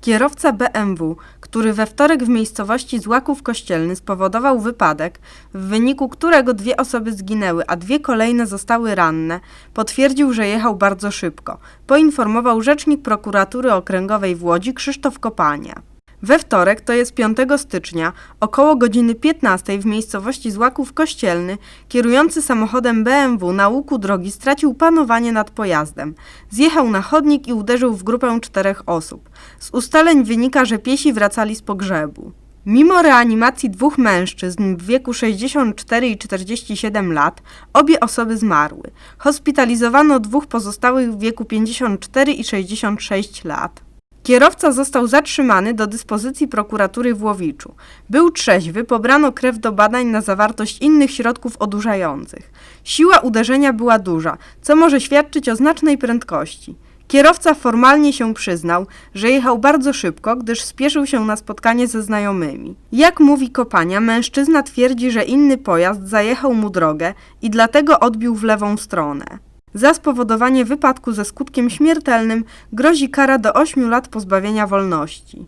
Kierowca BMW, który we wtorek w miejscowości Złaków Kościelny spowodował wypadek, w wyniku którego dwie osoby zginęły, a dwie kolejne zostały ranne, potwierdził, że jechał bardzo szybko, poinformował rzecznik prokuratury okręgowej w Łodzi Krzysztof Kopania. We wtorek, to jest 5 stycznia, około godziny 15 w miejscowości Złaków Kościelny, kierujący samochodem BMW na łuku drogi stracił panowanie nad pojazdem. Zjechał na chodnik i uderzył w grupę czterech osób. Z ustaleń wynika, że piesi wracali z pogrzebu. Mimo reanimacji dwóch mężczyzn w wieku 64 i 47 lat, obie osoby zmarły. Hospitalizowano dwóch pozostałych w wieku 54 i 66 lat. Kierowca został zatrzymany do dyspozycji prokuratury w Łowiczu. Był trzeźwy, pobrano krew do badań na zawartość innych środków odurzających. Siła uderzenia była duża, co może świadczyć o znacznej prędkości. Kierowca formalnie się przyznał, że jechał bardzo szybko, gdyż spieszył się na spotkanie ze znajomymi. Jak mówi Kopania, mężczyzna twierdzi, że inny pojazd zajechał mu drogę i dlatego odbił w lewą stronę. Za spowodowanie wypadku ze skutkiem śmiertelnym grozi kara do 8 lat pozbawienia wolności.